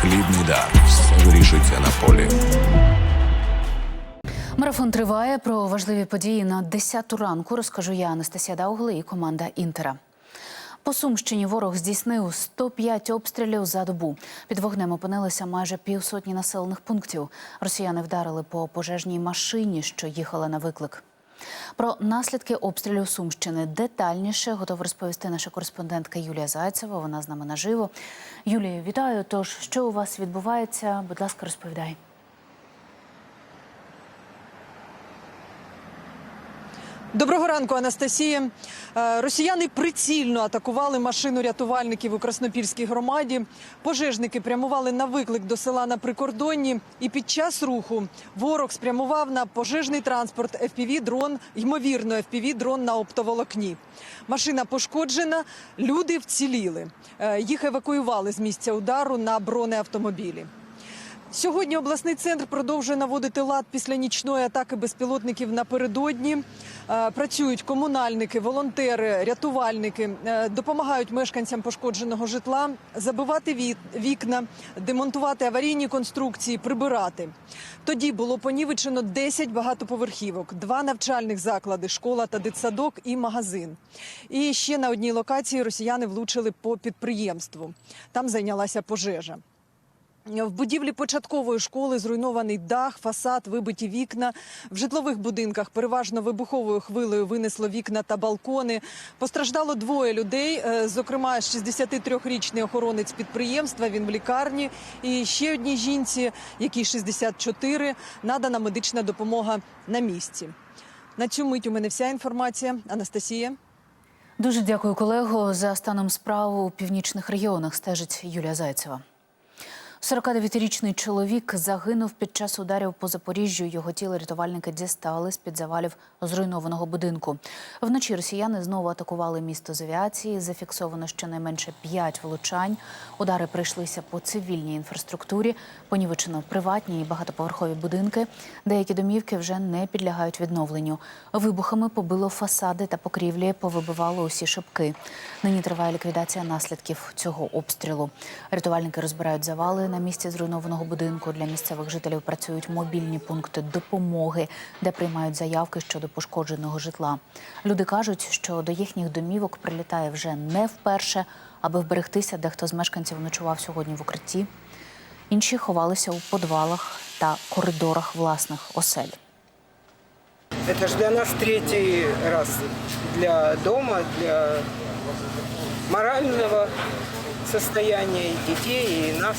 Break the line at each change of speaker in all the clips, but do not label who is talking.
Хлібний дар. Вирішується на полі.
Марафон триває. Про важливі події на 10 ранку розкажу я, Анастасія Даугли і команда Інтера. По Сумщині ворог здійснив 105 обстрілів за добу. Під вогнем опинилися майже півсотні населених пунктів. Росіяни вдарили по пожежній машині, що їхала на виклик. Про наслідки обстрілів Сумщини детальніше готова розповісти наша кореспондентка Юлія Зайцева. Вона з нами наживо. Юлія, вітаю. Тож, що у вас відбувається? Будь ласка, розповідай.
Доброго ранку, Анастасія. Е, Росіяни прицільно атакували машину рятувальників у Краснопільській громаді. Пожежники прямували на виклик до села на прикордонні. І під час руху ворог спрямував на пожежний транспорт FPV-дрон, ймовірно, FPV-дрон на оптоволокні. Машина пошкоджена, люди вціліли. Е, Їх евакуювали з місця удару на бронеавтомобілі. Сьогодні обласний центр продовжує наводити лад після нічної атаки безпілотників напередодні. Е, Працюють комунальники, волонтери, рятувальники, е, допомагають мешканцям пошкодженого житла забивати вікна, демонтувати аварійні конструкції, прибирати. Тоді було понівечено 10 багатоповерхівок, два навчальних заклади, школа та дитсадок і магазин. І ще на одній локації росіяни влучили по підприємству. Там зайнялася пожежа. В будівлі початкової школи зруйнований дах, фасад, вибиті вікна. В житлових будинках переважно вибуховою хвилею винесло вікна та балкони. Постраждало двоє людей, е, зокрема 63-річний охоронець підприємства. Він в лікарні. І ще одній жінці, якій 64, надана медична допомога на місці. На цю мить у мене вся інформація. Анастасія.
Дуже дякую, колего. За станом справ у північних регіонах стежить Юлія Зайцева. 49-річний чоловік загинув під час ударів по Запоріжжю. Його тіло рятувальники дістали з-під завалів зруйнованого будинку. Вночі росіяни знову атакували місто з авіації. Зафіксовано щонайменше 5 влучань. Удари прийшлися по цивільній інфраструктурі. Понівечено приватні і багатоповерхові будинки. Деякі домівки вже не підлягають відновленню. Вибухами побило фасади та покрівлі, повибивало усі шибки. Нині триває ліквідація наслідків цього обстрілу. Рятувальники розбирають завали на місці зруйнованого будинку. Для місцевих жителів працюють мобільні пункти допомоги, де приймають заявки щодо пошкодженого житла. Люди кажуть, що до їхніх домівок прилітає вже не вперше, аби вберегтися. Дехто з мешканців ночував сьогодні в укритті. Інші ховалися у подвалах та коридорах власних осель.
Это же для нас третий раз для дома, для морального состояния и детей, и нас.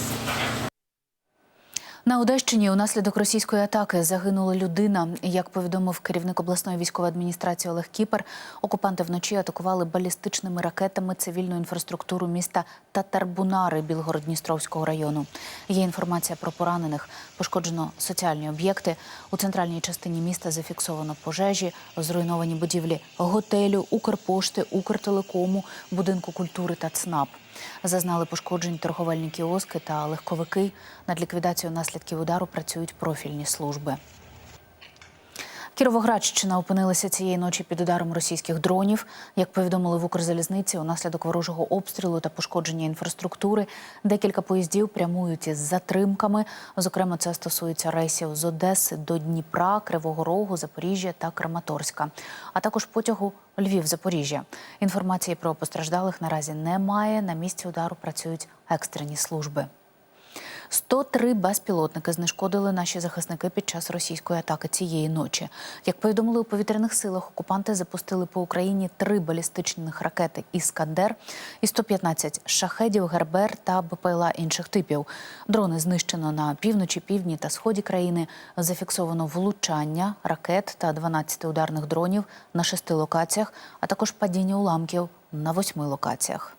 На Одещині унаслідок російської атаки загинула людина. Як повідомив керівник обласної військової адміністрації Олег Кіпер, окупанти вночі атакували балістичними ракетами цивільну інфраструктуру міста Татарбунари Білгород-Дністровського району. Є інформація про поранених. Пошкоджено соціальні об'єкти. У центральній частині міста зафіксовано пожежі, зруйновані будівлі готелю, Укрпошти, Укртелекому, будинку культури та ЦНАП. Зазнали пошкоджень торговельні кіоски та легковики. Над ліквідацією наслідків удару працюють профільні служби. Кіровоградщина опинилася цієї ночі під ударом російських дронів. Як повідомили в Укрзалізниці, унаслідок ворожого обстрілу та пошкодження інфраструктури декілька поїздів прямують із затримками. Зокрема, це стосується рейсів з Одеси до Дніпра, Кривого Рогу, Запоріжжя та Краматорська, а також потягу Львів-Запоріжжя. Інформації про постраждалих наразі немає. На місці удару працюють екстрені служби. 103 безпілотники знешкодили наші захисники під час російської атаки цієї ночі. Як повідомили у повітряних силах, окупанти запустили по Україні три балістичних ракети «Іскандер» і 115 шахедів, гербер та БПЛА інших типів. Дрони знищено на півночі, півдні та сході країни. Зафіксовано влучання ракет та 12 ударних дронів на шести локаціях, а також падіння уламків на восьми локаціях.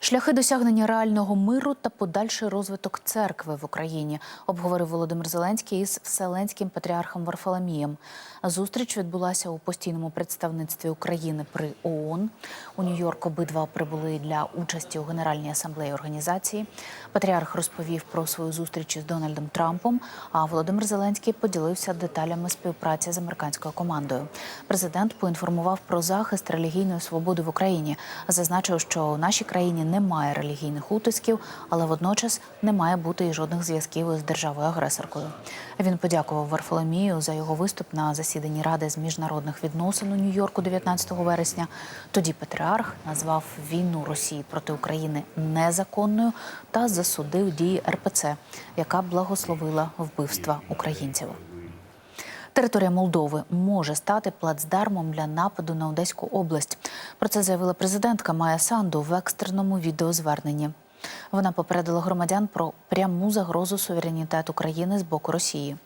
Шляхи досягнення реального миру та подальший розвиток церкви в Україні обговорив Володимир Зеленський із Вселенським патріархом Варфоломієм. Зустріч відбулася у постійному представництві України при ООН. У Нью-Йорк обидва прибули для участі у Генеральній асамблеї організації. Патріарх розповів про свою зустріч із Дональдом Трампом. А Володимир Зеленський поділився деталями співпраці з американською командою. Президент поінформував про захист релігійної свободи в Україні. Зазначив, що у нашій країні не має релігійних утисків, але водночас не має бути і жодних зв'язків із державою-агресоркою. Він подякував Варфоломію за його виступ на засіданні Ради з міжнародних відносин у Нью-Йорку 19 вересня. Тоді патріарх назвав війну Росії проти України незаконною та засудив дії РПЦ, яка благословила вбивства українців. Територія Молдови може стати плацдармом для нападу на Одеську область. Про це заявила президентка Майя Санду в екстреному відеозверненні. Вона попередила громадян про пряму загрозу суверенітету країни з боку Росії.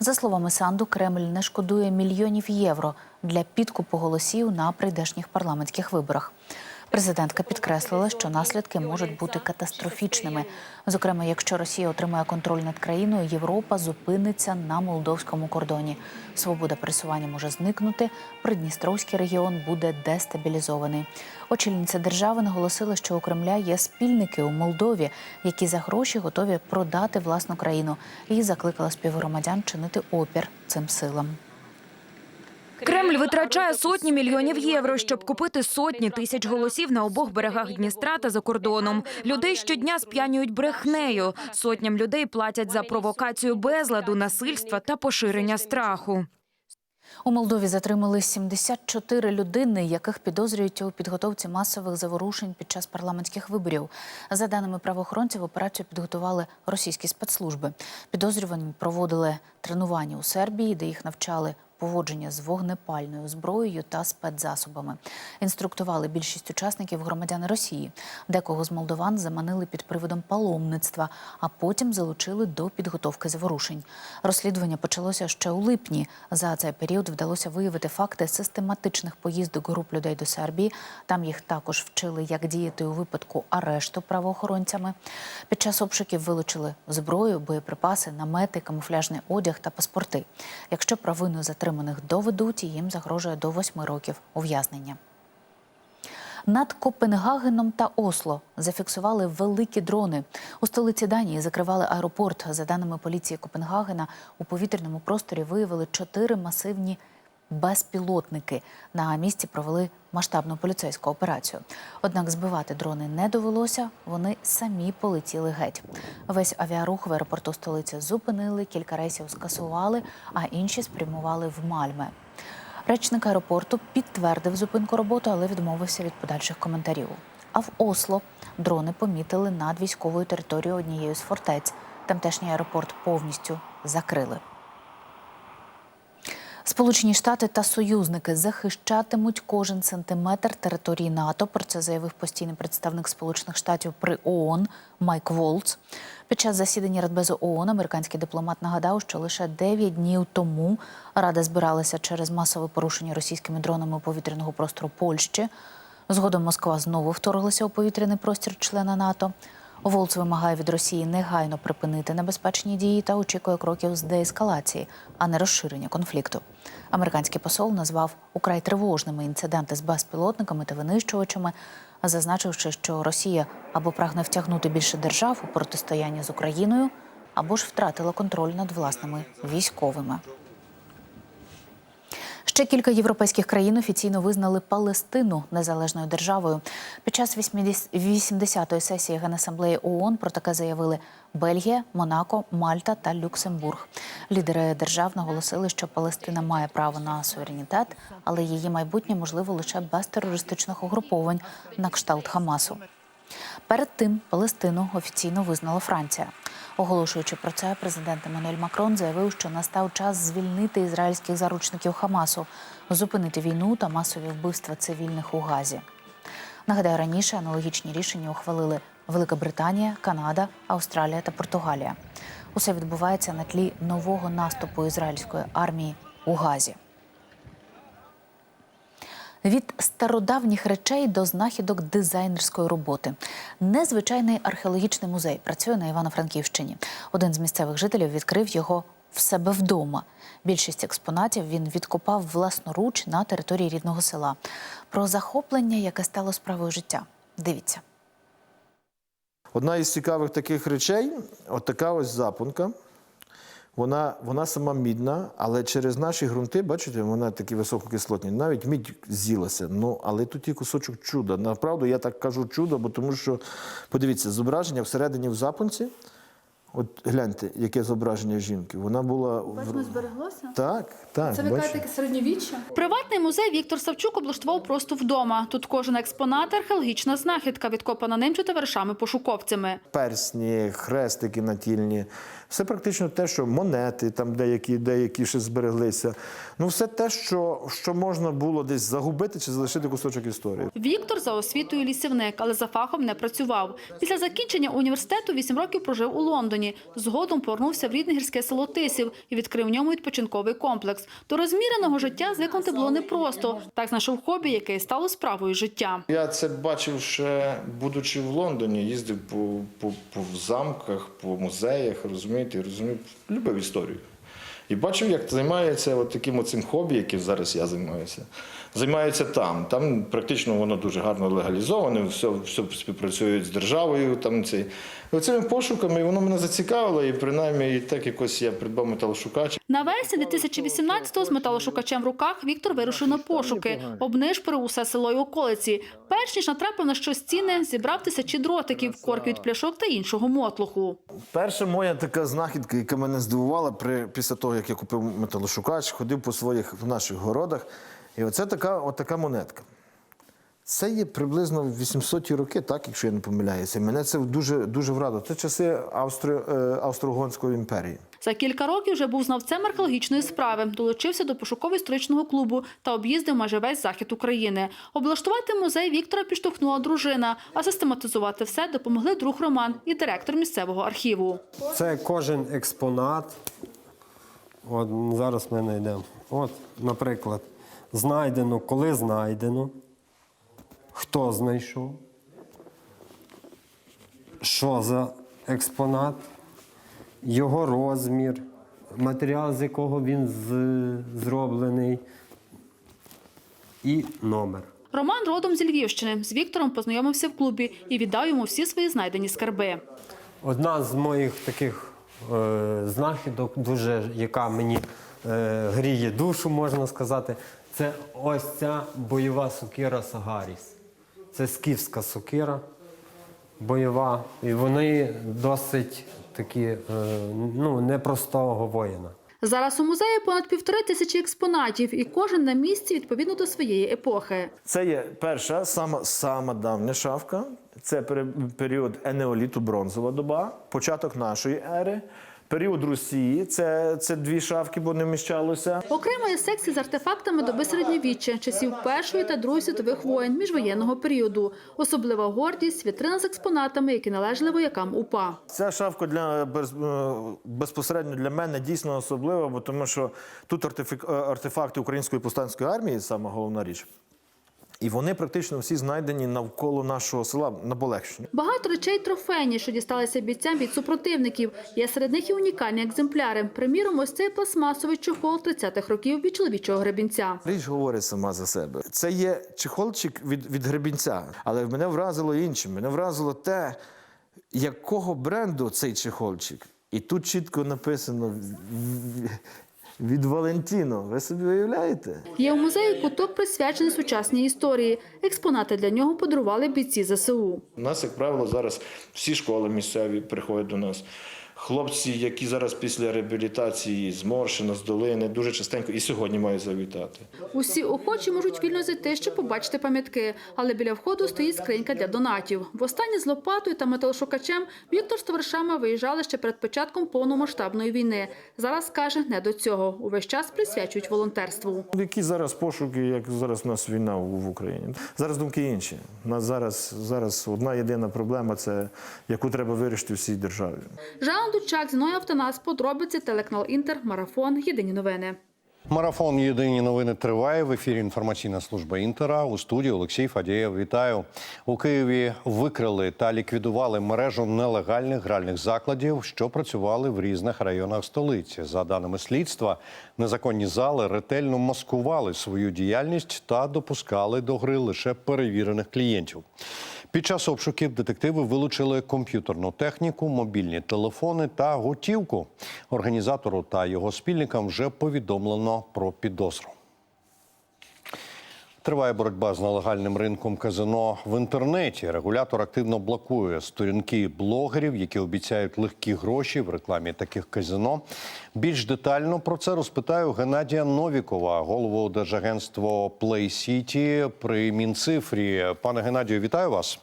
За словами Санду, Кремль не шкодує мільйонів євро для підкупу голосів на прийдешніх парламентських виборах. Президентка підкреслила, що наслідки можуть бути катастрофічними. Зокрема, якщо Росія отримає контроль над країною, Європа зупиниться на молдовському кордоні. Свобода пересування може зникнути. Придністровський регіон буде дестабілізований. Очільниця держави наголосила, що у Кремля є спільники у Молдові, які за гроші готові продати власну країну, і закликала співгромадян чинити опір цим силам.
Кремль витрачає сотні мільйонів євро, щоб купити сотні тисяч голосів на обох берегах Дністра та за кордоном. Людей щодня сп'янюють брехнею. Сотням людей платять за провокацію безладу, насильства та поширення страху.
У Молдові затримали 74 людини, яких підозрюють у підготовці масових заворушень під час парламентських виборів. За даними правоохоронців, операцію підготували російські спецслужби. Підозрювані проводили тренування у Сербії, де їх навчали поводження з вогнепальною зброєю та спецзасобами. Інструктували більшість учасників громадяни Росії. Декого з молдован заманили під приводом паломництва, а потім залучили до підготовки заворушень. Розслідування почалося ще у липні. За цей період вдалося виявити факти систематичних поїздок груп людей до Сербії. Там їх також вчили, як діяти у випадку арешту правоохоронцями. Під час обшуків вилучили зброю, боєприпаси, намети, камуфляжний одяг та паспорти. Якщо провину затриманих доведуть, і їм загрожує до восьми років ув'язнення. Над Копенгагеном та Осло зафіксували великі дрони. У столиці Данії закривали аеропорт. За даними поліції Копенгагена, у повітряному просторі виявили чотири масивні безпілотники. На місці провели масштабну поліцейську операцію. Однак збивати дрони не довелося. Вони самі полетіли геть. Весь авіарух в аеропорту столиці зупинили, кілька рейсів скасували, а інші спрямували в Мальме. Речник аеропорту підтвердив зупинку роботи, але відмовився від подальших коментарів. А в Осло дрони помітили над військовою територією однієї з фортець. Тамтешній аеропорт повністю закрили. Сполучені Штати та союзники захищатимуть кожен сантиметр території НАТО. Про це заявив постійний представник Сполучених Штатів при ООН Майк Волц. Під час засідання Радбезу ООН американський дипломат нагадав, що лише 9 днів тому Рада збиралася через масове порушення російськими дронами повітряного простору Польщі. Згодом Москва знову вторглася у повітряний простір члена НАТО. Волц вимагає від Росії негайно припинити небезпечні дії та очікує кроків з деескалації, а не розширення конфлікту. Американський посол назвав украй тривожними інциденти з безпілотниками та винищувачами, зазначивши, що Росія або прагне втягнути більше держав у протистояння з Україною, або ж втратила контроль над власними військовими. Ще кілька європейських країн офіційно визнали Палестину незалежною державою. Під час 80-ї сесії Генасамблеї ООН про таке заявили Бельгія, Монако, Мальта та Люксембург. Лідери держав наголосили, що Палестина має право на суверенітет, але її майбутнє можливо лише без терористичних угруповань на кшталт Хамасу. Перед тим Палестину офіційно визнала Франція. Оголошуючи про це, президент Еммануель Макрон заявив, що настав час звільнити ізраїльських заручників Хамасу, зупинити війну та масові вбивства цивільних у Газі. Нагадаю, раніше аналогічні рішення ухвалили Велика Британія, Канада, Австралія та Португалія. Усе відбувається на тлі нового наступу ізраїльської армії у Газі. Від стародавніх речей до знахідок дизайнерської роботи. Незвичайний археологічний музей працює на Івано-Франківщині. Один з місцевих жителів відкрив його в себе вдома. Більшість експонатів він відкопав власноруч на території рідного села. Про захоплення, яке стало справою життя. Дивіться.
Одна із цікавих таких речей от така ось запонка. Вона, вона сама мідна, але через наші ґрунти, бачите, вона такі висококислотні. Навіть мідь з'їлася. Ну, але тут є кусочок чуда. Направду я так кажу чудо, бо тому що, подивіться, зображення всередині в запонці. От гляньте, яке зображення жінки. Вона була в-
Бачимо, збереглося.
так, так.
Це ви кажете середньовіччя? Приватний музей Віктор Савчук облаштував просто вдома. Тут кожен експонат археологічна знахідка, відкопана ним чи товаришами-пошуковцями.
персні, хрестики натільні. Все практично те, що монети, там деякі, деякі ще збереглися. Ну, все те, що, що можна було десь загубити чи залишити кусочок історії.
Віктор за освітою лісівник, але за фахом не працював. Після закінчення університету вісім років прожив у Лондоні. Згодом повернувся в рідне гірське село Тисів і відкрив в ньому відпочинковий комплекс. До розміреного життя звикнути було непросто. Так знайшов хобі, яке стало справою життя.
Я це бачив ще, будучи в Лондоні, їздив по, по, по замках, по музеях, розумієте, розумів, любив історію. І бачив, як займається от таким оцим хобі, яким зараз я займаюся. Займаються там. Там практично воно дуже гарно легалізоване, все, все співпрацюють з державою. Там цей. І оцими пошуками воно мене зацікавило, і принаймні і так якось я придбав металошукач.
Навесні 2018-го з металошукачем в руках Віктор вирушив на пошуки. Обнишпорив усе село й околиці. Перш ніж натрапив на щось цінне, зібрав тисячі дротиків, корки від пляшок та іншого мотлуху.
Перша моя така знахідка, яка мене здивувала при, після того, як я купив металошукач, ходив по своїх в наших городах. І оце така, от така монетка. Це є приблизно 800-ті роки, так, якщо я не помиляюся. Мене це дуже, дуже врадило. Це часи Австро, е, Австро-Угорської імперії.
За кілька років вже був знавцем археологічної справи, долучився до пошуково-історичного клубу та об'їздив майже весь захід України. Облаштувати музей Віктора підштовхнула дружина, а систематизувати все допомогли друг Роман і директор місцевого архіву.
Це кожен експонат. От зараз ми знайдемо. От, наприклад, знайдено, коли знайдено, хто знайшов, що за експонат, його розмір, матеріал, з якого він з- зроблений, і номер.
Роман родом зі Львівщини. З Віктором познайомився в клубі і віддав йому всі свої знайдені скарби.
Одна з моїх таких знахідок, дуже, яка мені е, гріє душу, можна сказати, це ось ця бойова сокира Сагаріс. Це скіфська сокира бойова. І вони досить такі е, ну, непростого воїна.
Зараз у музеї понад півтори тисячі експонатів, і кожен на місці відповідно до своєї епохи.
Це є перша, сама, сама давня шафка. Це період енеоліту, бронзова доба, початок нашої ери. Період Росії це, це дві шафки, бо не вміщалося.
Окремо є секції з артефактами доби середньовіччя, часів Першої та Другої світових воєн міжвоєнного періоду. Особлива гордість вітрина з експонатами, які належали воякам УПА.
Ця шафка для без- е, безпосередньо для мене дійсно особлива, бо тому що тут е, артефакти української повстанської армії, саме головна річ. І вони практично всі знайдені навколо нашого села на Болегщині.
Багато речей трофейні, що дісталися бійцям від супротивників. Є серед них і унікальні екземпляри. Приміром, ось цей пластмасовий чохол 30-х років від чоловічого гребінця.
Річ говорить сама за себе. Це є чехолчик від, від гребінця, але мене вразило інше. Мене вразило те, якого бренду цей чехольчик. І тут чітко написано від Валентіно. Ви собі уявляєте?
Є у музеї куток присвячений сучасній історії. Експонати для нього подарували бійці ЗСУ.
У нас, як правило, зараз всі школи місцеві приходять до нас. Хлопці, які зараз після реабілітації з Моршина, з долини, дуже частенько і сьогодні мають завітати.
Усі охочі можуть вільно зайти, щоб побачити пам'ятки, але біля входу стоїть скринька для донатів. Востаннє з лопатою та металошукачем Віктор з товаришами виїжджали ще перед початком повномасштабної війни. Зараз каже, не до цього. Увесь час присвячують волонтерству.
Які зараз пошуки, як зараз у нас війна в Україні? Зараз думки інші. У нас зараз, зараз одна єдина проблема, це яку треба вирішити всій державі.
Жанна Дучак, Зіною Автонас, подробиці, телеканал Інтер, Марафон, Єдині новини.
Марафон Єдині новини триває в ефірі. Інформаційна служба Інтера у студії Олексій Фадєєв. Вітаю у Києві. Викрили та ліквідували мережу нелегальних гральних закладів, що працювали в різних районах столиці. За даними слідства, незаконні зали ретельно маскували свою діяльність та допускали до гри лише перевірених клієнтів. Під час обшуків детективи вилучили комп'ютерну техніку, мобільні телефони та готівку. Організатору та його спільникам вже повідомлено про підозру. Триває боротьба з нелегальним ринком казино в інтернеті. Регулятор активно блокує сторінки блогерів, які обіцяють легкі гроші в рекламі таких казино. Більш детально про це розпитаю Геннадія Новікова, голову держагентства Play City при Мінцифрі. Пане Геннадію, вітаю вас.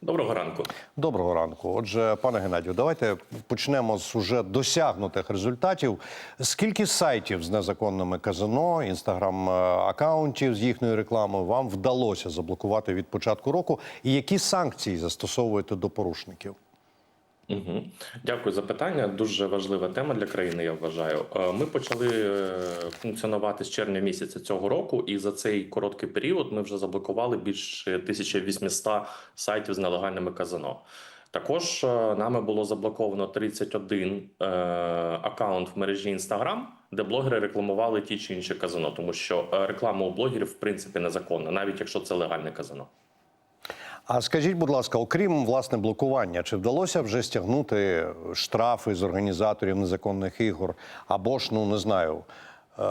Доброго ранку.
Доброго ранку. Отже, пане Геннадію, давайте почнемо з уже досягнутих результатів. Скільки сайтів з незаконними казино, інстаграм-акаунтів з їхньою рекламою вам вдалося заблокувати від початку року? І які санкції застосовуєте до порушників?
Угу. Дякую за питання. Дуже важлива тема для країни. Я вважаю. Е, Ми почали е, функціонувати з червня місяця цього року, і за цей короткий період ми вже заблокували більше 1800 сайтів з нелегальними казино. Також е, нами було заблоковано 31 е, акаунт в мережі Instagram, де блогери рекламували ті чи інші казино, тому що реклама у блогерів в принципі незаконна, навіть якщо це легальне казино.
А скажіть, будь ласка, окрім власне блокування, чи вдалося вже стягнути штрафи з організаторів незаконних ігор або ж ну не знаю. е,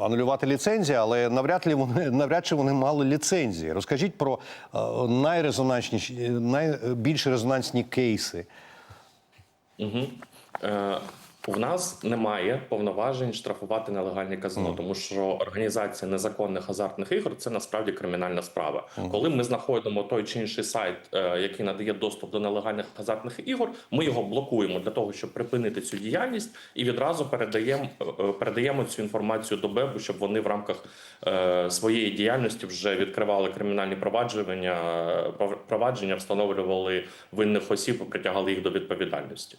Анулювати ліцензії, але навряд ли вони навряд чи вони мали ліцензії. Розкажіть про е, найрезонансніші, найбільш резонансні кейси.
Угу. У нас немає повноважень штрафувати нелегальні казино, тому що організація незаконних азартних ігор це насправді кримінальна справа. Коли ми знаходимо той чи інший сайт, е, який надає доступ до нелегальних азартних ігор, ми його блокуємо для того, щоб припинити цю діяльність, і відразу передаємо е, передаємо цю інформацію до БЕБу, щоб вони в рамках е, своєї діяльності вже відкривали кримінальні провадження, е, провадження, встановлювали винних осіб, і притягали їх до відповідальності.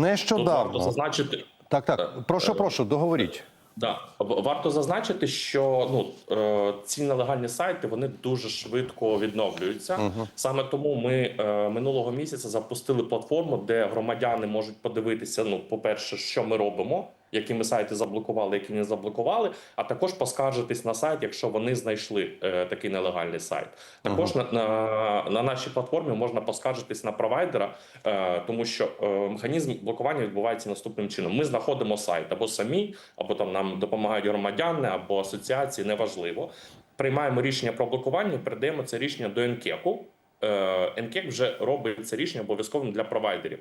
Нещодавно
зазначити.
так, так. Прошу, прошу, договоріть.
Да, варто зазначити, що ну е, ці нелегальні сайти вони дуже швидко відновлюються. Саме тому ми е, минулого місяця запустили платформу, де громадяни можуть подивитися. Ну, по перше, що ми робимо, які ми сайти заблокували, які не заблокували, а також поскаржитись на сайт, якщо вони знайшли е, такий нелегальний сайт. Також на, на, на нашій платформі можна поскаржитись на провайдера, е, тому що е, механізм блокування відбувається наступним чином: ми знаходимо сайт або самі, або там нам допомагають громадяни, або асоціації, неважливо. Приймаємо рішення про блокування, передаємо це рішення до НКЕКу. Е, НКЕК вже робить це рішення обов'язковим для провайдерів.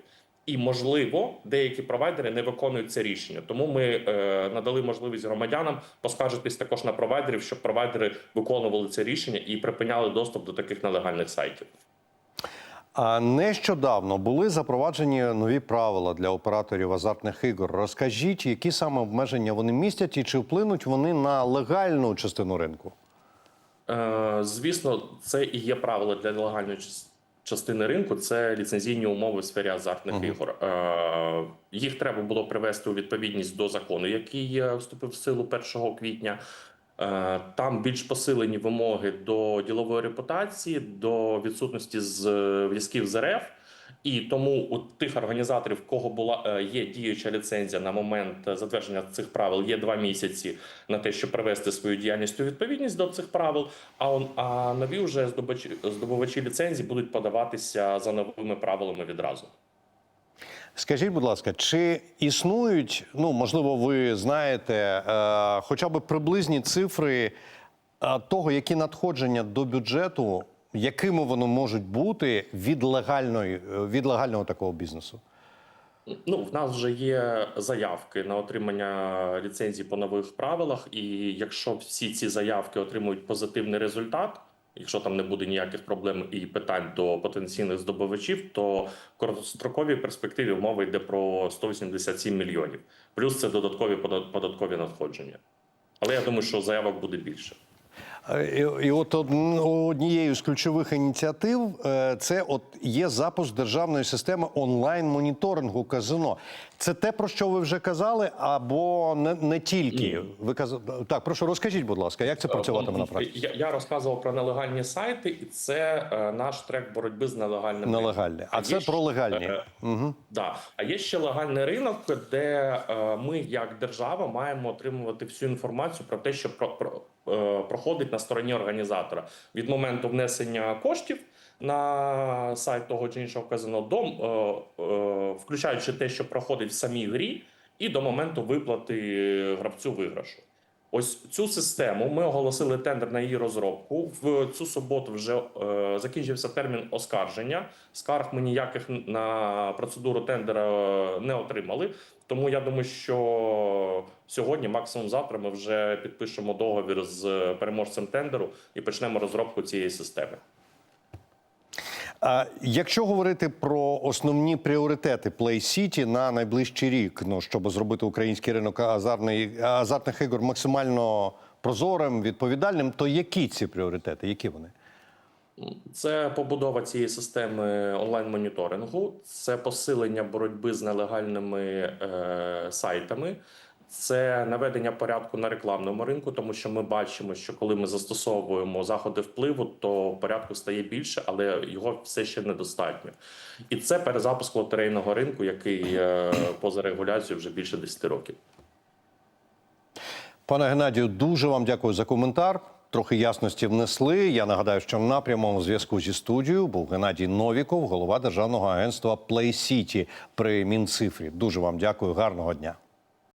І можливо, деякі провайдери не виконують це рішення. Тому ми е, надали можливість громадянам поскаржитись також на провайдерів, щоб провайдери виконували це рішення і припиняли доступ до таких нелегальних сайтів.
А нещодавно були запроваджені нові правила для операторів азартних ігор. Розкажіть, які саме обмеження вони містять, і чи вплинуть вони на легальну частину ринку?
Е, Звісно, це і є правила для нелегальної част- частини ринку. Це ліцензійні умови в сфері азартних ігор. Е, Їх треба було привести у відповідність до закону, який е, вступив в силу 1 квітня. Е, Там більш посилені вимоги до ділової репутації, до відсутності е, зв'язків з РФ. І тому у тих організаторів, в кого була е, є діюча ліцензія на момент е, затвердження цих правил, є два місяці на те, щоб привести свою діяльність у відповідність до цих правил. А он а нові вже здобувачі, здобувачі ліцензії будуть подаватися за новими правилами відразу.
Скажіть, будь ласка, чи існують, ну можливо, ви знаєте, е, хоча б приблизні цифри е, того, які надходження до бюджету, якими вони можуть бути від легальної е, від легального такого бізнесу?
Ну, в нас вже є заявки на отримання ліцензій по нових правилах, і якщо всі ці заявки отримують позитивний результат, якщо там не буде ніяких проблем і питань до потенційних здобувачів, то в короткостроковій перспективі мова йде про 187 мільйонів. Плюс це додаткові пода- податкові надходження. Але я думаю, що заявок буде більше.
Е, І, і от од- однією з ключових ініціатив е, це от є запуск державної системи онлайн-моніторингу казино. Це те, про що ви вже казали, або не, не тільки. Ви казали так, прошу розкажіть, будь ласка, як це працюватиме на практиці?
Я, я розказував про нелегальні сайти, і це е, наш трек боротьби з нелегальним
Нелегальні.
ринком.
А це про легальні.
е,
Угу.
Да. А є ще легальний ринок, де е, ми, як держава, маємо отримувати всю інформацію про те, що про, про, е, проходить на стороні організатора від моменту внесення коштів на сайт того чи іншого казино, до е, е, включаючи те, що проходить в самій грі, і до моменту виплати гравцю виграшу. Ось цю систему ми оголосили тендер на її розробку. В цю суботу вже е, закінчився термін оскарження. Скарг ми ніяких на процедуру тендера е, не отримали. Тому я думаю, що сьогодні, максимум завтра, ми вже підпишемо договір з переможцем тендеру і почнемо розробку цієї системи.
А якщо говорити про основні пріоритети Play City на найближчий рік, ну щоб зробити український ринок азартний, азартних ігор максимально прозорим, відповідальним, то які ці пріоритети? Які вони?
Це побудова цієї системи онлайн-моніторингу, це посилення боротьби з нелегальними е, сайтами, це наведення порядку на рекламному ринку, тому що ми бачимо, що коли ми застосовуємо заходи впливу, то порядку стає більше, але його все ще недостатньо. І це перезапуск лотерейного ринку, який е, поза регуляцією вже більше 10 років.
Пане Геннадію, дуже вам дякую за коментар. Трохи ясності внесли. Я нагадаю, що на прямому зв'язку зі студією був Геннадій Новіков, голова державного агентства Play City при Мінцифрі. Дуже вам дякую. Гарного дня.